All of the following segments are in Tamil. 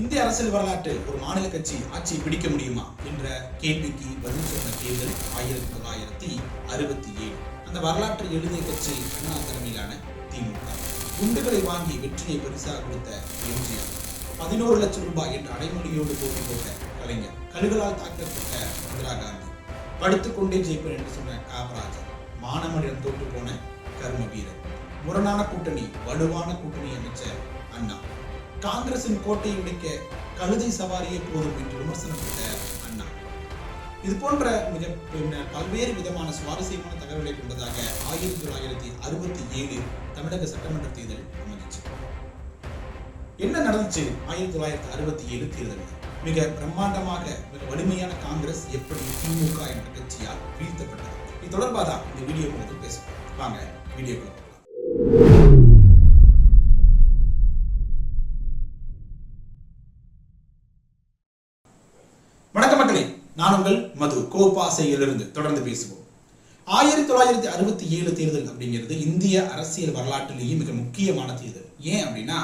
இந்திய அரசியல் வரலாற்றில் ஒரு மாநில கட்சி ஆட்சியை பிடிக்க முடியுமா என்ற கேள்விக்கு பதில் சொன்ன தேர்தல் ஆயிரத்தி தொள்ளாயிரத்தி அறுபத்தி ஏழு. அந்த வரலாற்றை எழுதிய கட்சி அண்ணா தலைமையிலான திமுக. குண்டுகளை வாங்கி வெற்றியை பரிசாக கொடுத்த எம்ஜிஆர். பதினோரு லட்சம் ரூபாய் என்ற அடைமொழியோடு போட்டி போட்ட கலைஞர். கழுகளால் தாக்கப்பட்ட இந்திரா காந்தி. படுத்துக்கொண்டே ஜெயிப்பர் என்று சொன்ன காமராஜர். மானமடன் தோற்று போன கர்ம வீரர். முரணான கூட்டணி வலுவான கூட்டணி அமைச்சர் அண்ணா. காங்கிரசின் கோட்டையை உடைக்க கழுதை சவாரியே போதும் என்று விமர்சனம் விமர்சனப்பட்ட அண்ணா. இது போன்ற மிக பல்வேறு விதமான சுவாரஸ்யமான தகவலை கொண்டதாக ஆயிரத்தி தொள்ளாயிரத்தி அறுபத்தி ஏழு தமிழக சட்டமன்ற தேர்தல் அமைஞ்சிச்சு. என்ன நடந்துச்சு ஆயிரத்தி தொள்ளாயிரத்தி அறுபத்தி ஏழு தேர்தலில்? மிக பிரம்மாண்டமாக மிக வலிமையான காங்கிரஸ் எப்படி திமுக என்ற கட்சியால் வீழ்த்தப்பட்டது? இது தொடர்பாக தான் இந்த வீடியோ மூலத்தில் பேசுவோம். வாங்க வீடியோ போகலாம் வணக்கம் மக்களே நான் உங்கள் மது கோபாசையிலிருந்து தொடர்ந்து பேசுவோம். ஆயிரத்தி தொள்ளாயிரத்தி அறுபத்தி ஏழு தேர்தல் அப்படிங்கிறது இந்திய அரசியல் வரலாற்றிலேயே மிக முக்கியமான தேர்தல். ஏன் அப்படின்னா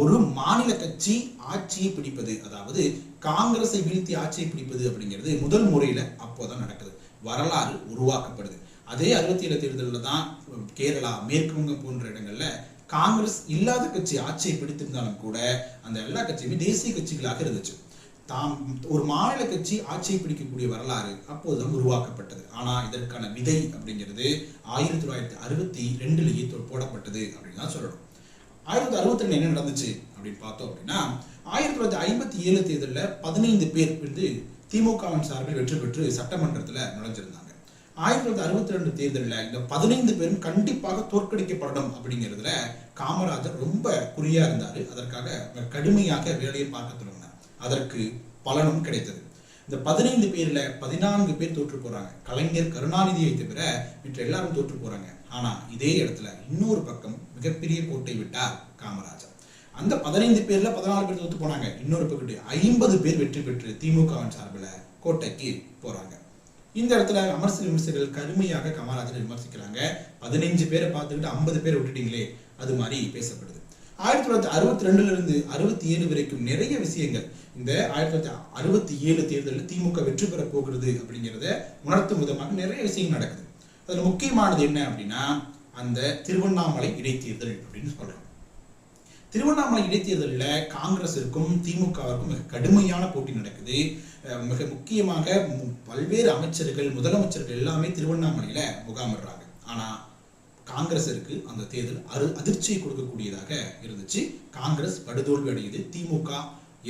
ஒரு மாநில கட்சி ஆட்சியை பிடிப்பது அதாவது காங்கிரஸை வீழ்த்தி ஆட்சியை பிடிப்பது அப்படிங்கிறது முதல் முறையில அப்போதான் நடக்குது. வரலாறு உருவாக்கப்படுது. அதே அறுபத்தி ஏழு தேர்தலில் தான் கேரளா மேற்கு வங்கம் போன்ற இடங்கள்ல காங்கிரஸ் இல்லாத கட்சி ஆட்சியை பிடித்திருந்தாலும் கூட அந்த எல்லா கட்சியுமே தேசிய கட்சிகளாக இருந்துச்சு. தாம் ஒரு மாநில கட்சி ஆட்சியை பிடிக்கக்கூடிய வரலாறு அப்போதுதான் உருவாக்கப்பட்டது. ஆனா இதற்கான விதை அப்படிங்கிறது ஆயிரத்தி தொள்ளாயிரத்தி அறுபத்தி ரெண்டுலேயே போடப்பட்டது அப்படின்னு தான் சொல்லணும். ஆயிரத்தி அறுபத்தி ரெண்டு என்ன நடந்துச்சு அப்படின்னு பார்த்தோம் அப்படின்னா ஆயிரத்தி தொள்ளாயிரத்தி ஐம்பத்தி ஏழு தேர்தலில் பதினைந்து பேர் வந்து திமுகவின் சார்பில் வெற்றி பெற்று சட்டமன்றத்தில் நுழைஞ்சிருந்தாங்க. ஆயிரத்தி தொள்ளாயிரத்தி அறுபத்தி ரெண்டு தேர்தலில் இந்த பதினைந்து பேரும் கண்டிப்பாக தோற்கடிக்கப்படணும் அப்படிங்கிறதுல காமராஜர் ரொம்ப குறியா இருந்தாரு. அதற்காக கடுமையாக வேலையை பார்க்க தொடங்கினார். அதற்கு பலனும் கிடைத்தது. இந்த பதினைந்து பேர்ல பதினான்கு பேர் தோற்று போறாங்க. கலைஞர் கருணாநிதியை தவிர மற்ற எல்லாரும் தோற்று போறாங்க. ஆனா இதே இடத்துல இன்னொரு பக்கம் மிகப்பெரிய கோட்டை விட்டார் காமராஜர். அந்த பதினைந்து பேர்ல பதினாலு பேர் தோற்று போனாங்க. இன்னொரு பக்கம் ஐம்பது பேர் வெற்றி பெற்று திமுகவின் சார்பில் கோட்டைக்கு போறாங்க. இந்த இடத்துல அமர்சி விமர்சகர்கள் கடுமையாக காமராஜரை விமர்சிக்கிறாங்க. பதினைஞ்சு பேரை பார்த்துக்கிட்டு ஐம்பது பேரை விட்டுட்டீங்களே அது மாதிரி பேசப்படுது. ஆயிரத்தி தொள்ளாயிரத்தி அறுபத்தி ரெண்டுல இருந்து அறுபத்தி ஏழு வரைக்கும் நிறைய விஷயங்கள். இந்த ஆயிரத்தி தொள்ளாயிரத்தி அறுபத்தி ஏழு தேர்தலில் திமுக வெற்றி பெற போகிறது அப்படிங்கிறத உணர்த்தும் விதமாக நிறைய விஷயங்கள் நடக்குது. அதில் முக்கியமானது என்ன அப்படின்னா அந்த திருவண்ணாமலை இடைத்தேர்தல் அப்படின்னு சொல்றோம் திருவண்ணாமலை இடைத்தேர்தலில் காங்கிரஸிற்கும் திமுகவிற்கும் மிக கடுமையான போட்டி நடக்குது. மிக முக்கியமாக மு- பல்வேறு அமைச்சர்கள் முதலமைச்சர்கள் எல்லாமே திருவண்ணாமலையில முகாமிடுறாங்க. ஆனா காங்கிரஸிற்கு அந்த தேர்தல் அரு அதிர்ச்சியை கொடுக்கக்கூடியதாக இருந்துச்சு. காங்கிரஸ் படுதோல்வி அடையுது. திமுக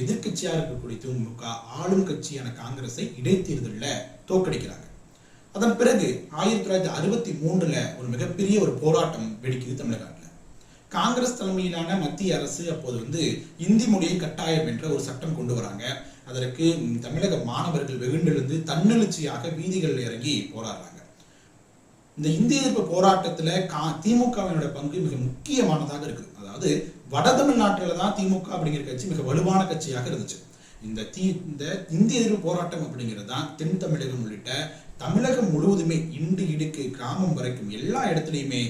எதிர்கட்சியாக இருக்கக்கூடிய திமுக ஆளும் கட்சியான காங்கிரஸை இடைத்தேர்தலில் தோற்கடிக்கிறாங்க. அதன் பிறகு ஆயிரத்தி தொள்ளாயிரத்தி அறுபத்தி மூன்றுல ஒரு மிகப்பெரிய ஒரு போராட்டம் வெடிக்குது தமிழ்நாட்டில். காங்கிரஸ் தலைமையிலான மத்திய அரசு அப்போது வந்து இந்தி மொழியை கட்டாயம் என்ற ஒரு சட்டம் கொண்டு வராங்க. அதற்கு தமிழக மாணவர்கள் வெகுண்டெழுந்து தன்னெழுச்சியாக வீதிகளில் இறங்கி போராடுறாங்க. இந்த இந்திய எதிர்ப்பு போராட்டத்துல கா திமுகவினோட பங்கு மிக முக்கியமானதாக இருக்குது. அதாவது வட தமிழ்நாட்டில் தான் திமுக அப்படிங்கிற கட்சி மிக வலுவான கட்சியாக இருந்துச்சு. இந்த தீ இந்த இந்திய எதிர்ப்பு போராட்டம் அப்படிங்கிறது தான் தென் தமிழகம் உள்ளிட்ட தமிழகம் முழுவதுமே இண்டு இடுக்கு கிராமம் வரைக்கும் எல்லா இடத்துலையுமே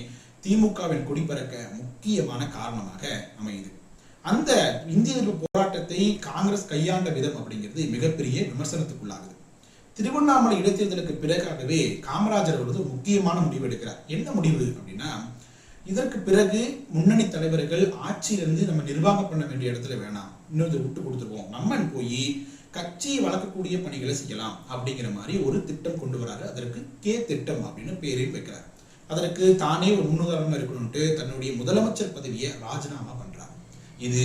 திமுகவின் குடிபறக்க முக்கியமான காரணமாக அமையுது. அந்த இந்திய எதிர்ப்பு போராட்டத்தை காங்கிரஸ் கையாண்ட விதம் அப்படிங்கிறது மிகப்பெரிய விமர்சனத்துக்குள்ளாகுது. திருவண்ணாமலை இடைத்தேர்தலுக்கு பிறகாகவே காமராஜர் அவர்கள் ஒரு முக்கியமான முடிவு எடுக்கிறார். என்ன முடிவு அப்படின்னா இதற்கு பிறகு முன்னணி தலைவர்கள் ஆட்சியிலிருந்து நம்ம நிர்வாகம் பண்ண வேண்டிய இடத்துல வேணாம். இன்னொரு விட்டு கொடுத்துருவோம். நம்ம போய் கட்சியை வளர்க்கக்கூடிய பணிகளை செய்யலாம் அப்படிங்கிற மாதிரி ஒரு திட்டம் கொண்டு வராரு. அதற்கு கே திட்டம் அப்படின்னு பேரையும் வைக்கிறார். அதற்கு தானே ஒரு முன்னுதாரணமாக இருக்கணும்ட்டு தன்னுடைய முதலமைச்சர் பதவியை ராஜினாமா பண்றார். இது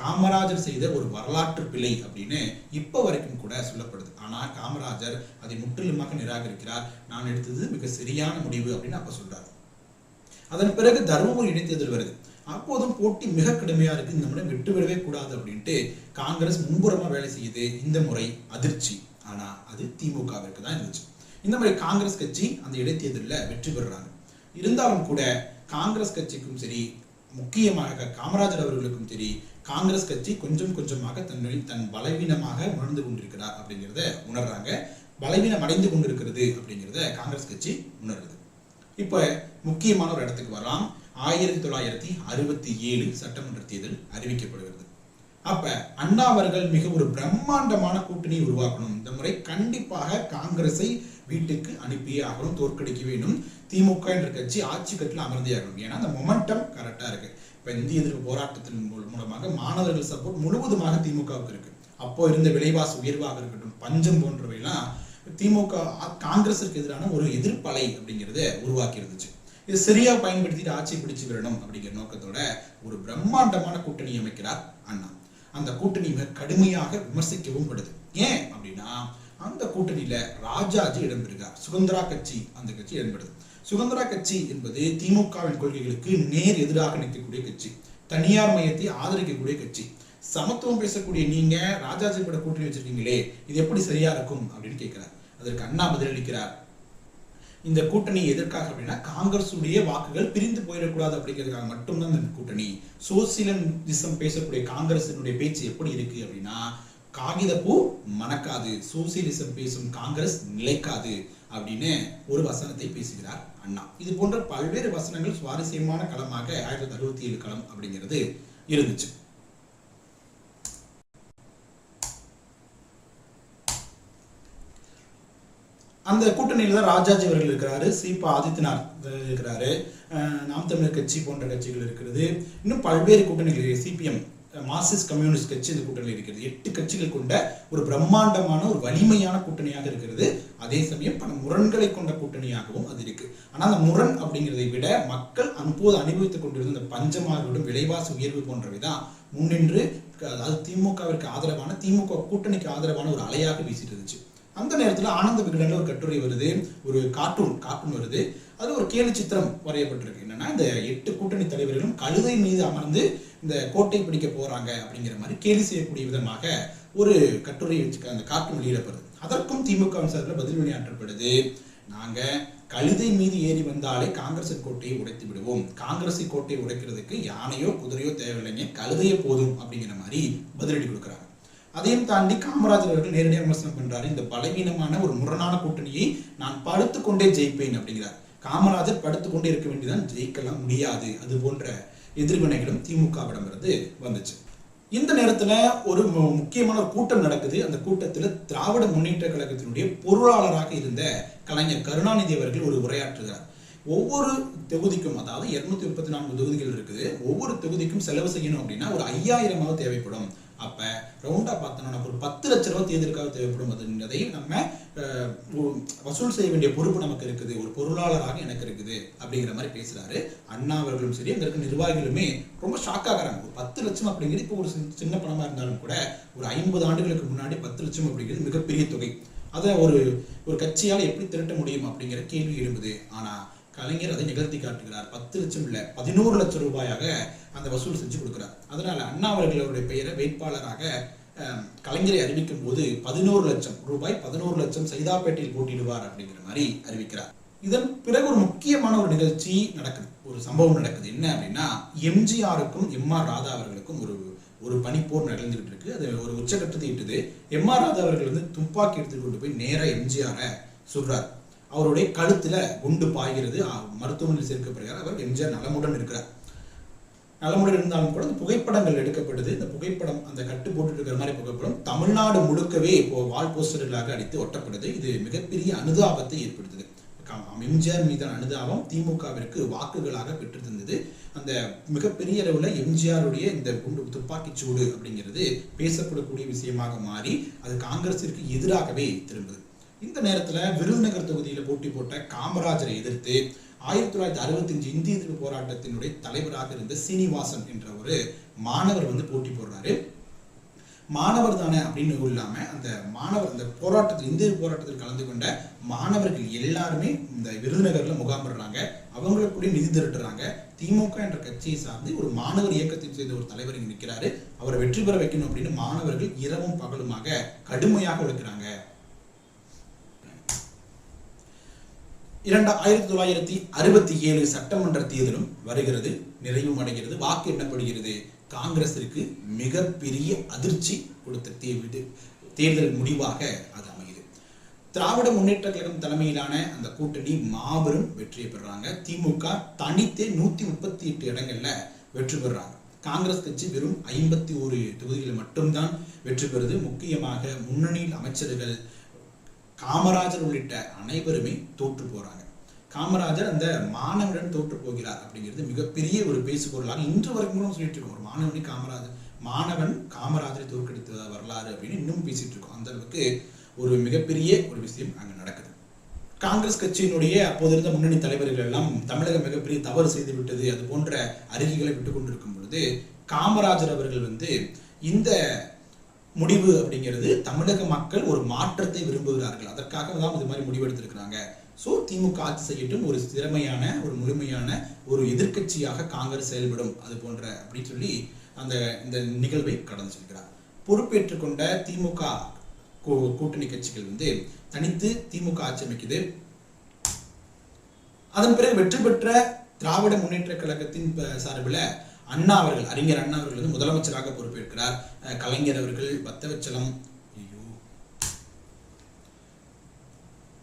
காமராஜர் செய்த ஒரு வரலாற்று பிழை அப்படின்னு இப்போ வரைக்கும் கூட சொல்லப்படுது. ஆனால் காமராஜர் அதை முற்றிலுமாக நிராகரிக்கிறார். நான் எடுத்தது மிக சரியான முடிவு அப்படின்னு அப்ப சொல்றாரு. அதன் பிறகு தருமபுரி இடைத்தேர்தல் வருது. அப்போதும் போட்டி மிக கடுமையா இருக்கு. இந்த முறை விட்டு விடவே கூடாது அப்படின்ட்டு காங்கிரஸ் முன்புறமா வேலை செய்யுது. இந்த முறை அதிர்ச்சி. ஆனா அது திமுகவிற்கு தான் இருந்துச்சு. இந்த மாதிரி காங்கிரஸ் கட்சி அந்த இடைத்தேர்தலில் வெற்றி பெறுறாங்க. இருந்தாலும் கூட காங்கிரஸ் கட்சிக்கும் சரி முக்கியமாக காமராஜர் அவர்களுக்கும் சரி காங்கிரஸ் கட்சி கொஞ்சம் கொஞ்சமாக தன்னுடைய தன் பலவீனமாக உணர்ந்து கொண்டிருக்கிறார் அப்படிங்கிறத உணர்றாங்க. பலவீனம் அடைந்து கொண்டிருக்கிறது அப்படிங்கிறத காங்கிரஸ் கட்சி உணருது இப்போ முக்கியமான ஒரு இடத்துக்கு வரலாம். ஆயிரத்தி தொள்ளாயிரத்தி அறுபத்தி ஏழு சட்டமன்ற தேர்தல் அறிவிக்கப்படுகிறது. அப்ப அண்ணா அவர்கள் மிக ஒரு பிரம்மாண்டமான கூட்டணியை உருவாக்கணும். இந்த முறை கண்டிப்பாக காங்கிரஸை வீட்டுக்கு அனுப்பியே ஆகணும் தோற்கடிக்க வேண்டும். திமுக என்ற கட்சி ஆட்சி கட்டில் அமர்ந்தே ஆகணும். ஏன்னா அந்த மொமெண்டம் கரெக்டா இருக்கு. இப்ப இந்திய எதிர்ப்பு போராட்டத்தின் மூலமாக மாணவர்கள் சப்போர்ட் முழுவதுமாக திமுகவுக்கு இருக்கு. அப்போ இருந்த விலைவாசி உயர்வாக இருக்கட்டும் பஞ்சம் போன்றவையெல்லாம் திமுக காங்கிரஸுக்கு காங்கிரஸிற்கு எதிரான ஒரு எதிர்ப்பலை அப்படிங்கிறத உருவாக்கி இருந்துச்சு இது சரியா பயன்படுத்திட்டு ஆட்சி பிடிச்சு வரணும் அப்படிங்கிற நோக்கத்தோட ஒரு பிரம்மாண்டமான கூட்டணி அமைக்கிறார் அண்ணா. அந்த கூட்டணி மிக கடுமையாக விமர்சிக்கவும் படுது. ஏன் அப்படின்னா அந்த கூட்டணியில ராஜாஜி இடம்பெறுகிறார். சுதந்திரா கட்சி அந்த கட்சி இடம்பெறுது. சுதந்திரா கட்சி என்பது திமுகவின் கொள்கைகளுக்கு நேர் எதிராக நிற்கக்கூடிய கட்சி. தனியார் மையத்தை ஆதரிக்கக்கூடிய கட்சி. சமத்துவம் பேசக்கூடிய நீங்க ராஜாஜி கூட கூட்டணி வச்சிருக்கீங்களே இது எப்படி சரியா இருக்கும் அப்படின்னு கேட்கிறார் அதற்கு அண்ணா பதிலளிக்கிறார். இந்த கூட்டணி எதற்காக அப்படின்னா காங்கிரசுடைய வாக்குகள் பிரிந்து போயிடக்கூடாது அப்படிங்கிறதுக்காக மட்டும்தான் இந்த கூட்டணி. சோசியலிசம் பேசக்கூடிய காங்கிரசினுடைய பேச்சு எப்படி இருக்கு அப்படின்னா காகிதப்பூ மணக்காது. சோசியலிசம் பேசும் காங்கிரஸ் நிலைக்காது அப்படின்னு ஒரு வசனத்தை பேசுகிறார் அண்ணா. இது போன்ற பல்வேறு வசனங்கள் சுவாரஸ்யமான களமாக ஆயிரத்தி தொள்ளாயிரத்தி அறுபத்தி ஏழு களம் அப்படிங்கிறது இருந்துச்சு. அந்த கூட்டணியில தான் ராஜாஜி அவர்கள் இருக்கிறாரு சீபா ஆதித்யநாத் இருக்கிறாரு. அஹ் நாம் தமிழர் கட்சி போன்ற கட்சிகள் இருக்கிறது. இன்னும் பல்வேறு கூட்டணிகள் சிபிஎம் மார்க்சிஸ்ட் கம்யூனிஸ்ட் கட்சி இந்த கூட்டணியில் இருக்கிறது. எட்டு கட்சிகள் கொண்ட ஒரு பிரம்மாண்டமான ஒரு வலிமையான கூட்டணியாக இருக்கிறது. அதே சமயம் பல முரண்களை கொண்ட கூட்டணியாகவும் அது இருக்கு. ஆனால் அந்த முரண் அப்படிங்கிறதை விட மக்கள் அப்போது அனுபவித்துக் கொண்டிருந்த இந்த பஞ்சமாகட்டும் விலைவாசி உயர்வு போன்றவை தான் முன்னின்று அதாவது திமுகவிற்கு ஆதரவான திமுக கூட்டணிக்கு ஆதரவான ஒரு அலையாக வீசிட்டு இருந்துச்சு. அந்த நேரத்தில் ஆனந்த விகடனில் ஒரு கட்டுரை வருது. ஒரு கார்ட்டூன் கார்ட்டூன் வருது. அது ஒரு கேலி சித்திரம் வரையப்பட்டிருக்கு. என்னன்னா இந்த எட்டு கூட்டணி தலைவர்களும் கழுதை மீது அமர்ந்து இந்த கோட்டை பிடிக்க போறாங்க அப்படிங்கிற மாதிரி கேலி செய்யக்கூடிய விதமாக ஒரு கட்டுரை வச்சு அந்த கார்ட்டூன் வெளியிடப்படுது. அதற்கும் திமுக சார்பில் பதில் வினையாற்றப்படுது நாங்க கழுதை மீது ஏறி வந்தாலே காங்கிரஸ் கோட்டையை உடைத்து விடுவோம். காங்கிரஸ் கோட்டையை உடைக்கிறதுக்கு யானையோ குதிரையோ தேவையில்லைங்க. கழுதையே போதும் அப்படிங்கிற மாதிரி பதிலடி கொடுக்குறாங்க. அதையும் தாண்டி காமராஜர் அவர்கள் நேரடியாக விமர்சனம் பண்றாரு. இந்த பலவீனமான ஒரு முரணான கூட்டணியை நான் படுத்துக்கொண்டே ஜெயிப்பேன் அப்படிங்கிறார். காமராஜர் படுத்துக்கொண்டே இருக்க வேண்டியதான் ஜெயிக்கலாம் முடியாது. அது போன்ற எதிர்வினைகளும் திமுகவிடமிருந்து வந்துச்சு. இந்த நேரத்தில் ஒரு முக்கியமான ஒரு கூட்டம் நடக்குது. அந்த கூட்டத்தில் திராவிட முன்னேற்ற கழகத்தினுடைய பொருளாளராக இருந்த கலைஞர் கருணாநிதி அவர்கள் ஒரு உரையாற்றுகிறார். ஒவ்வொரு தொகுதிக்கும் அதாவது இருநூத்தி முப்பத்தி நான்கு தொகுதிகள் இருக்குது. ஒவ்வொரு தொகுதிக்கும் செலவு செய்யணும் அப்படின்னா ஒரு ஐயாயிரமாவது தேவைப்படும். அப்ப ரவுண்டா பார்த்தோம்னா நமக்கு ஒரு பத்து லட்ச ரூபா தேர்தலுக்காக தேவைப்படும். அப்படின்றதையும் நம்ம வசூல் செய்ய வேண்டிய பொறுப்பு நமக்கு இருக்குது ஒரு பொருளாளராக எனக்கு இருக்குது அப்படிங்கிற மாதிரி பேசுறாரு. அண்ணா அவர்களும் சரி அங்க இருக்க நிர்வாகிகளுமே ரொம்ப ஷாக் ஆகிறாங்க ஒரு பத்து லட்சம் அப்படிங்கிறது இப்போ ஒரு சின்ன- சின்ன பணமா இருந்தாலும் கூட ஒரு ஐம்பது ஆண்டுகளுக்கு முன்னாடி பத்து லட்சம் அப்படிங்கிறது மிகப்பெரிய தொகை. அதை ஒரு ஒரு கட்சியால் எப்படி திரட்ட முடியும் அப்படிங்கிற கேள்வி எழும்புது. ஆனா கலைஞர் அதை நிகழ்த்தி காட்டுகிறார். பத்து லட்சம் இல்லை பதினோரு லட்சம் ரூபாயாக அந்த வசூல் செஞ்சு கொடுக்கிறார். அதனால அண்ணா அவர்களுடைய பெயரை வேட்பாளராக கலைஞரை அறிவிக்கும் போது பதினோரு லட்சம் ரூபாய் பதினோரு லட்சம் சைதாப்பேட்டையில் போட்டியிடுவார் அப்படிங்கிற மாதிரி அறிவிக்கிறார். இதன் பிறகு ஒரு முக்கியமான ஒரு நிகழ்ச்சி நடக்குது. ஒரு சம்பவம் நடக்குது. என்ன அப்படின்னா எம்ஜிஆருக்கும் எம் ஆர் ராதா அவர்களுக்கும் ஒரு ஒரு பனிப்போர் நடந்துகிட்டு இருக்கு. அது ஒரு உச்சகட்டத்தை இட்டுது. எம் ஆர் ராதா அவர்கள் வந்து துப்பாக்கி எடுத்துட்டு கொண்டு போய் நேரா எம்ஜிஆரை சொல்றார். அவருடைய கழுத்துல குண்டு பாய்கிறது. மருத்துவமனையில் சேர்க்கப்படுகிறார். அவர் எம்ஜிஆர் நலமுடன் இருக்கிறார். நலமுடன் இருந்தாலும் கூட இந்த புகைப்படங்கள் எடுக்கப்படுது இந்த புகைப்படம் அந்த கட்டு போட்டுட்டு இருக்கிற மாதிரி புகைப்படம் தமிழ்நாடு முழுக்கவே இப்போ வால் போஸ்டர்களாக அடித்து ஒட்டப்படுது. இது மிகப்பெரிய அனுதாபத்தை ஏற்படுத்துது. எம்ஜிஆர் மீதான அனுதாபம் திமுகவிற்கு வாக்குகளாக பெற்றிருந்தது. அந்த மிகப்பெரிய அளவில் எம்ஜிஆருடைய இந்த குண்டு துப்பாக்கிச் சூடு அப்படிங்கிறது பேசப்படக்கூடிய விஷயமாக மாறி அது காங்கிரசிற்கு எதிராகவே திரும்புது. இந்த நேரத்துல விருதுநகர் தொகுதியில போட்டி போட்ட காமராஜரை எதிர்த்து ஆயிரத்தி தொள்ளாயிரத்தி அறுபத்தி அஞ்சு இந்திய எதிர்ப்பு போராட்டத்தினுடைய தலைவராக இருந்த சீனிவாசன் என்ற ஒரு மாணவர் வந்து போட்டி போடுறாரு. மாணவர் தானே அப்படின்னு இல்லாம அந்த மாணவர் அந்த போராட்டத்தில் இந்திய போராட்டத்தில் கலந்து கொண்ட மாணவர்கள் எல்லாருமே இந்த விருதுநகர்ல முகாமிடுறாங்க அவங்களுக்கு கூட நிதி திரட்டுறாங்க. திமுக என்ற கட்சியை சார்ந்து ஒரு மாணவர் இயக்கத்தை சேர்ந்த ஒரு தலைவர் இங்கே நிற்கிறாரு அவரை வெற்றி பெற வைக்கணும் அப்படின்னு மாணவர்கள் இரவும் பகலுமாக கடுமையாக உழைக்கிறாங்க. இரண்டு ஆயிரத்தி தொள்ளாயிரத்தி அறுபத்தி ஏழு சட்டமன்ற தேர்தலும் வருகிறது நிறைவும் அடைகிறது. வாக்கு எண்ணப்படுகிறது. காங்கிரசிற்கு மிகப்பெரிய அதிர்ச்சி கொடுத்த தேர்வு தேர்தல் முடிவாக அது அமையுது. திராவிட முன்னேற்ற கழகம் தலைமையிலான அந்த கூட்டணி மாபெரும் வெற்றியை பெறுறாங்க திமுக தனித்தே நூத்தி முப்பத்தி எட்டு இடங்கள்ல வெற்றி பெறுறாங்க காங்கிரஸ் கட்சி வெறும் ஐம்பத்தி ஒரு தொகுதிகளில் மட்டும்தான் வெற்றி பெறுது. முக்கியமாக முன்னணியில் அமைச்சர்கள் காமராஜர் உள்ளிட்ட அனைவருமே தோற்று போறாங்க. காமராஜர் அந்த மாணவனுடன் தோற்று போகிறார் அப்படிங்கிறது மிகப்பெரிய ஒரு பேசுபொருளாக இன்று வரைக்கும் கூட சொல்லிட்டு இருக்கோம். ஒரு மாணவனே காமராஜர் மாணவன் காமராஜரை தோற்கடித்த வரலாறு அப்படின்னு இன்னும் பேசிட்டு இருக்கோம். அந்த அளவுக்கு ஒரு மிகப்பெரிய ஒரு விஷயம் அங்கே நடக்குது. காங்கிரஸ் கட்சியினுடைய அப்போது இருந்த முன்னணி தலைவர்கள் எல்லாம் தமிழகம் மிகப்பெரிய தவறு செய்து விட்டது அது போன்ற அறிக்கைகளை விட்டு கொண்டிருக்கும் பொழுது காமராஜர் அவர்கள் வந்து இந்த முடிவு அப்படிங்கிறது தமிழக மக்கள் ஒரு மாற்றத்தை விரும்புகிறார்கள். அதற்காக தான் இது மாதிரி முடிவெடுத்திருக்கிறாங்க. ஸோ திமுக ஆட்சி செய்யட்டும் ஒரு திறமையான ஒரு முழுமையான ஒரு எதிர்க்கட்சியாக காங்கிரஸ் செயல்படும் அது போன்ற அப்படின்னு சொல்லி அந்த இந்த நிகழ்வை கடந்து செல்கிறார். பொறுப்பேற்றுக் கொண்ட திமுக கூட்டணி கட்சிகள் வந்து தனித்து திமுக ஆட்சி அமைக்குது. அதன் பிறகு வெற்றி பெற்ற திராவிட முன்னேற்ற கழகத்தின் சார்பில் அண்ணா அவர்கள் அறிஞர் அண்ணா அவர்கள் வந்து முதலமைச்சராக பொறுப்பேற்கிறார். கலைஞர் அவர்கள் பத்தவச்சலம்.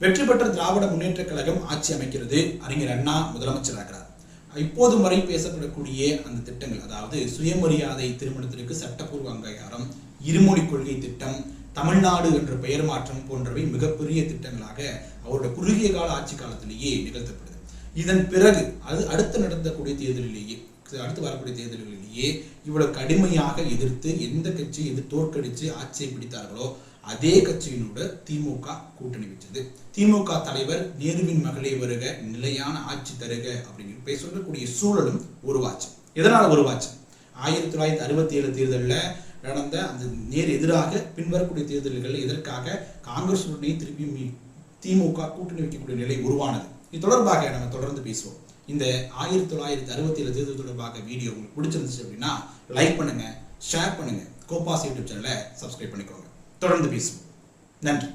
வெற்றி பெற்ற திராவிட முன்னேற்ற கழகம் ஆட்சி அமைக்கிறது. அறிஞர் அண்ணா முதலமைச்சராகிறார். இப்போதும் வரை பேசப்படக்கூடிய அந்த திட்டங்கள் அதாவது சுயமரியாதை திருமணத்திற்கு சட்டப்பூர்வ அங்கீகாரம் இருமொழி கொள்கை திட்டம் தமிழ்நாடு என்ற பெயர் மாற்றம் போன்றவை மிகப்பெரிய திட்டங்களாக அவருடைய குறுகிய கால ஆட்சி காலத்திலேயே நிகழ்த்தப்படுது. இதன் பிறகு அது அடுத்து நடத்தக்கூடிய தேர்தலிலேயே அடுத்து வரக்கூடிய தேர்தல்களிலேயே இவ்வளவு கடுமையாக எதிர்த்து எந்த கட்சி எது தோற்கடித்து ஆட்சியை பிடித்தார்களோ அதே கட்சியினோட திமுக கூட்டணி வச்சது திமுக தலைவர் நேருவின் மகளே வருக நிலையான ஆட்சி தருக அப்படின்னு போய் சொல்லக்கூடிய சூழலும் உருவாச்சு. எதனால் உருவாச்சு? ஆயிரத்தி தொள்ளாயிரத்தி அறுபத்தி ஏழு தேர்தலில் நடந்த அந்த நேர் எதிராக பின்வரக்கூடிய தேர்தல்கள் எதற்காக காங்கிரஸ் உடனே திருப்பி திமுக கூட்டணி வைக்கக்கூடிய நிலை உருவானது. இது தொடர்பாக நம்ம தொடர்ந்து பேசுவோம். இந்த ஆயிரத்தி தொள்ளாயிரத்தி அறுபத்தி ஏழு தேர்தல் தொடர்பாக வீடியோ உங்களுக்கு பிடிச்சிருந்துச்சு அப்படின்னா லைக் பண்ணுங்க ஷேர் பண்ணுங்க. கோபாஸ் யூடியூப் சேனலை சப்ஸ்கிரைப் பண்ணிக்கோங்க. தொடர்ந்து பேசுவோம். நன்றி.